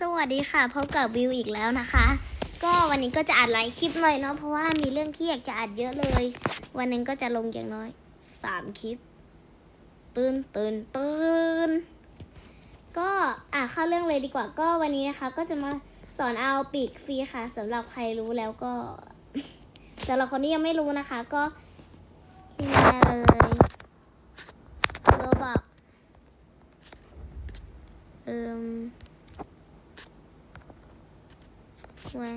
สวัสดีค่ะพบกับวิวอีกแล้วนะคะ ก็วันนี้ก็จะอัดหลายคลิปหน่อยเนาะเพราะว่ามีเรื่องที่อยากจะอัดเยอะเลย วันนึงก็จะลงอย่างน้อยสามคลิปตื่นตื่นตื่นก็อะเข้าเรื่องเลยดีกว่าก็วันนี้นะคะ ก็จะมาสอนเอาปีกฟรีค่ะสำหรับใครรู้แล้วก็สำหรับคนที่ยังไม่รู้นะคะ ก็ที่นี่เลยโรบอกเอิม แวน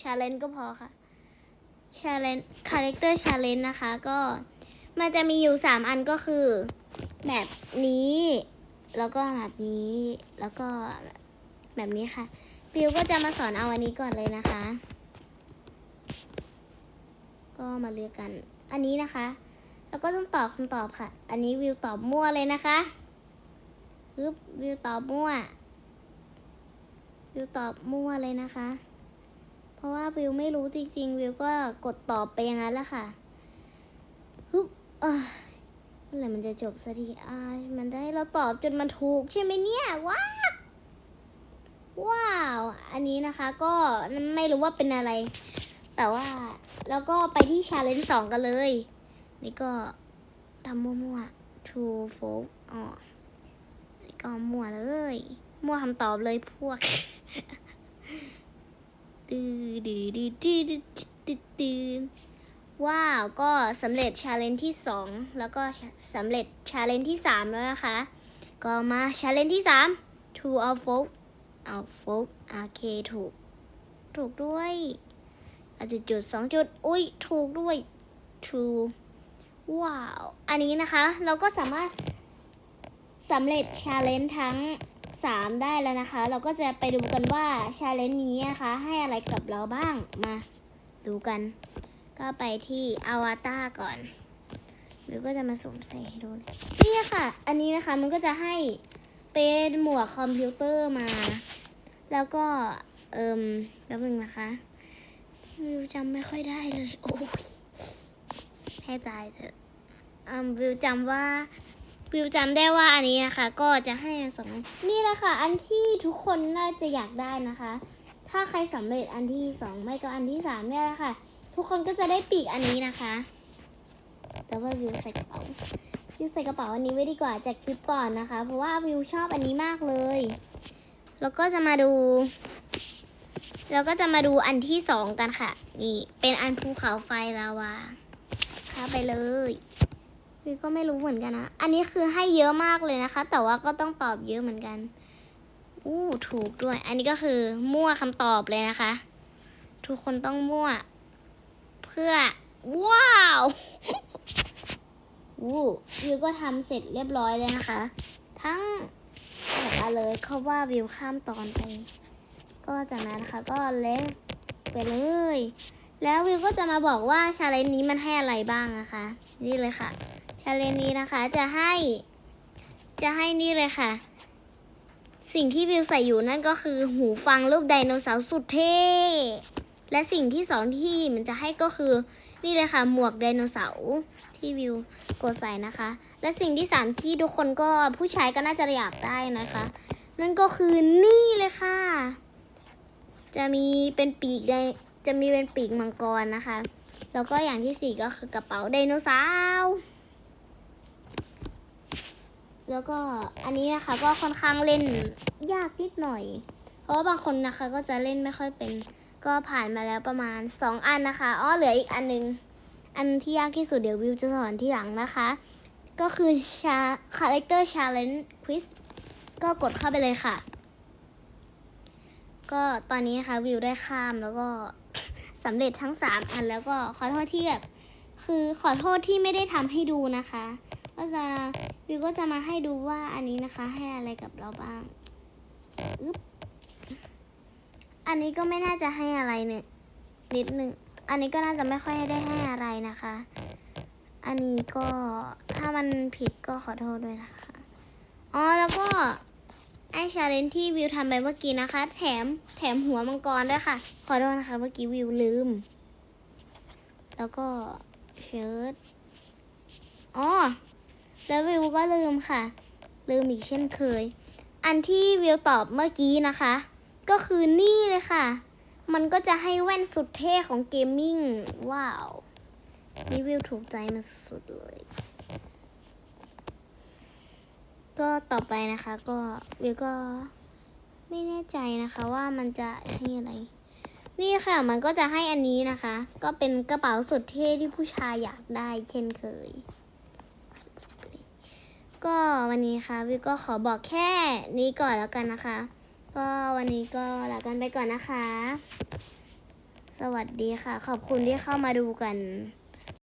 ชาเลนก็พอค่ะชาเลนคาแรคเตอร์ชาเลนนะคะ ก็มันจะมีอยู่สามอันก็คือ แบบนี้ แล้วก็แบบนี้ แล้วก็แบบนี้ค่ะฟิวก็จะมาสอนเอาอันนี้ก่อนเลยนะคะ ก็มาเลือกกัน อันนี้นะคะ แล้วก็ต้องตอบคำตอบค่ะ อันนี้วิวตอบมั่วเลยนะคะฮึบวิวตอบมั่ว วิวตอบมั่วเลยนะคะ เพราะว่าวิวไม่รู้จริง ๆ วิวก็กดตอบไปอย่างนั้นแหละค่ะฮึบอ้ยเมื่อไหร่มันจะจบสักทีอ่ามันได้เราตอบจนมันถูกใช่ไหมเนี่ยว้าวว้าว อันนี้นะคะก็ไม่รู้ว่าเป็นอะไร แต่ว่าแล้วก็ไปที่ชาเลนจ์สองกันเลย นี่ก็ทำมั่วๆ true false อ๋อนี่ก็มั่วเลย มั่วคำตอบเลยพวก ดื้อดือดือดือดือดือว้าว ก็สำเร็จชาเลนจ์ที่สองแล้วก็สำเร็จชาเลนจ์ที่สามแล้วนะคะ ก็มาชาเลนจ์ที่สาม true or false เอา false โอเคถูก ถูกด้วยอาจจะจุดสองจุด อุ้ยถูกด้วย true ว้าว อันนี้นะคะ เราก็สามารถสำเร็จชาเลนจ์ทั้ง 3 ได้แล้วนะคะ เราก็จะไปดูกันว่าชาเลนจ์นี้นะคะ ให้อะไรกับเราบ้างมาดูกัน ก็ไปที่อวตารก่อนหรือก็จะมาสวมใส่ให้ดูเลยนี่ค่ะ อันนี้นะคะมันก็จะให้เป็นหมวกคอมพิวเตอร์มา แล้วก็เอิมแล้วนึงนะคะวิวจำไม่ค่อยได้เลย โอ้ยให้ตายเถอะอืมวิวจำว่า วิวจำได้ว่าอันนี้นะคะ ก็จะให้สองอันนี่แหละค่ะ อันที่ทุกคนน่าจะอยากได้นะคะ ถ้าใครสำเร็จอันที่สองไม่ก็อันที่สามเนี่ยแหละค่ะ ทุกคนก็จะได้ปีกอันนี้นะคะ แต่ว่าวิวใส่กระเป๋าวิวใส่กระเป๋าอันนี้ไว้ดีกว่าจากคลิปก่อนนะคะ เพราะว่าวิวชอบอันนี้มากเลย แล้วก็จะมาดูแล้วก็จะมาดูอันที่สองกันค่ะ นี่เป็นอันภูเขาไฟลาวาเข้าไปเลย วิวก็ไม่รู้เหมือนกันนะ อันนี้คือให้เยอะมากเลยนะคะ แต่ว่าก็ต้องตอบเยอะเหมือนกัน อู้ถูกด้วย อันนี้ก็คือมั่วคำตอบเลยนะคะ ทุกคนต้องมั่ว เพื่อ ว้าวอู้วิวก็ทำเสร็จเรียบร้อยเลยนะคะ ทั้งแบบอะไรเลยเขาว่าวิวข้ามตอนไป ก็จากนั้นนะคะก็เล็กไปเลย แล้ววิวก็จะมาบอกว่าชาเลนจ์นี้มันให้อะไรบ้างนะคะ นี่เลยค่ะ ชาเลนจ์นี้นะคะจะให้ จะให้นี่เลยค่ะ สิ่งที่วิวใส่อยู่นั่นก็คือหูฟังรูปไดโนเสาร์สุดเท่ และสิ่งที่สองที่มันจะให้ก็คือนี่เลยค่ะ หมวกไดโนเสาร์ที่วิวกดใส่นะคะ และสิ่งที่สามที่ทุกคนก็ผู้ชายก็น่าจะอยากได้นะคะ นั่นก็คือนี่เลยค่ะ จะมีเป็นปีกไดจะมีเป็นปีกมังกรนะคะ แล้วก็อย่างที่สี่ก็คือกระเป๋าไดโนเสาร์ แล้วก็อันนี้นะคะก็ค่อนข้างเล่นยากนิดหน่อย เพราะว่าบางคนนะคะก็จะเล่นไม่ค่อยเป็น ก็ผ่านมาแล้วประมาณ 2 อันนะคะอ้อเหลืออีกอันนึง อันที่ยากที่สุดเดี๋ยววิวจะสอนที่หลังนะคะ ก็คือชา Character Challenge Quiz ก็กดเข้าไปเลยค่ะ ก็ตอนนี้นะคะวิวได้ข้ามแล้วก็สำเร็จทั้ง 3 อันแล้วก็ขอโทษที่แบบคือขอโทษที่ไม่ได้ทำให้ดูนะคะ ก็จะวิวก็จะมาให้ดูว่าอันนี้นะคะ ให้อะไรกับเราบ้างอึ๊บอันนี้ก็ไม่น่าจะให้อะไรเนี่ยนิดนึงอันนี้ก็น่าจะไม่ค่อยได้ให้อะไรนะคะ อันนี้ก็ถ้ามันผิดก็ขอโทษด้วยนะคะ อ๋อแล้วก็ไอชาเลนที่วิวทำไปเมื่อกี้นะคะ แถมแถมหัวมังกรด้วยค่ะ ขอโทษนะคะ เมื่อกี้วิวลืม แล้วก็เชิ้ตอ๋อ ก็ลืมค่ะ ลืมอีกเช่นเคย อันที่วิวตอบเมื่อกี้นะคะ ก็คือนี่เลยค่ะ มันก็จะให้แว่นสุดเท่ของเกมมิ่ง ว้าว นี่วิวถูกใจมันสุดเลย ก็ต่อไปนะคะก็วิวก็ไม่แน่ใจนะคะว่ามันจะให้อะไร นี่ค่ะ มันก็จะให้อันนี้นะคะ ก็เป็นกระเป๋าสุดเท่ที่ผู้ชายอยากได้เช่นเคย ก็วันนี้ค่ะวิวก็ขอบอกแค่นี้ก่อนแล้วกันนะคะ ก็วันนี้ก็ลากันไปก่อนนะคะ สวัสดีค่ะ ขอบคุณที่เข้ามาดูกัน